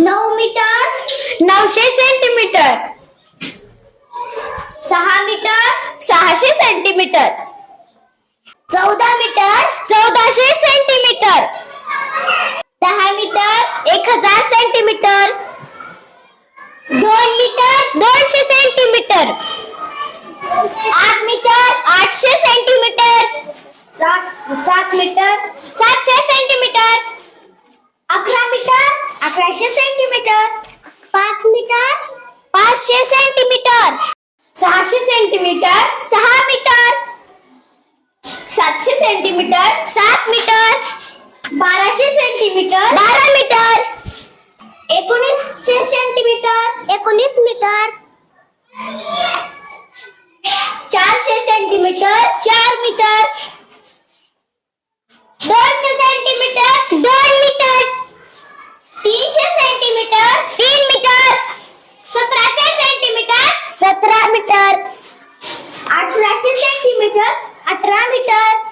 नऊ मीटर. नऊशे सेंटीमीटर. सहा मीटर. सहाशे सेंटीमीटर. चौदा मीटर. चौदाशे सेंटीमीटर. दहा मीटर. एक हजार सेंटीमीटर. दोन मीटर. दोनशे सेंटीमीटर. आठ मीटर. आठशे सेंटीमीटर. सात सात मीटर. सातशे सेंटीमीटर. अकराशे सेंटीमीटर। पाच मीटर? पाचशे सेंटीमीटर। सहाशे सेंटीमीटर? सहा मीटर। सातशे सेंटीमीटर? सात मीटर। बाराशे सेंटीमीटर? बारा मीटर। एकोणीसशे सेंटीमीटर? एकोणीस मीटर। चारशे सेंटीमीटर? चार मीटर दोनशे सेंटीमीटर दोन मीटर तीनशे सेंटीमीटर तीन मीटर। सत्रहशे सेंटीमीटर। सत्रह मीटर। अठराशे सेंटीमीटर। अठारह मीटर।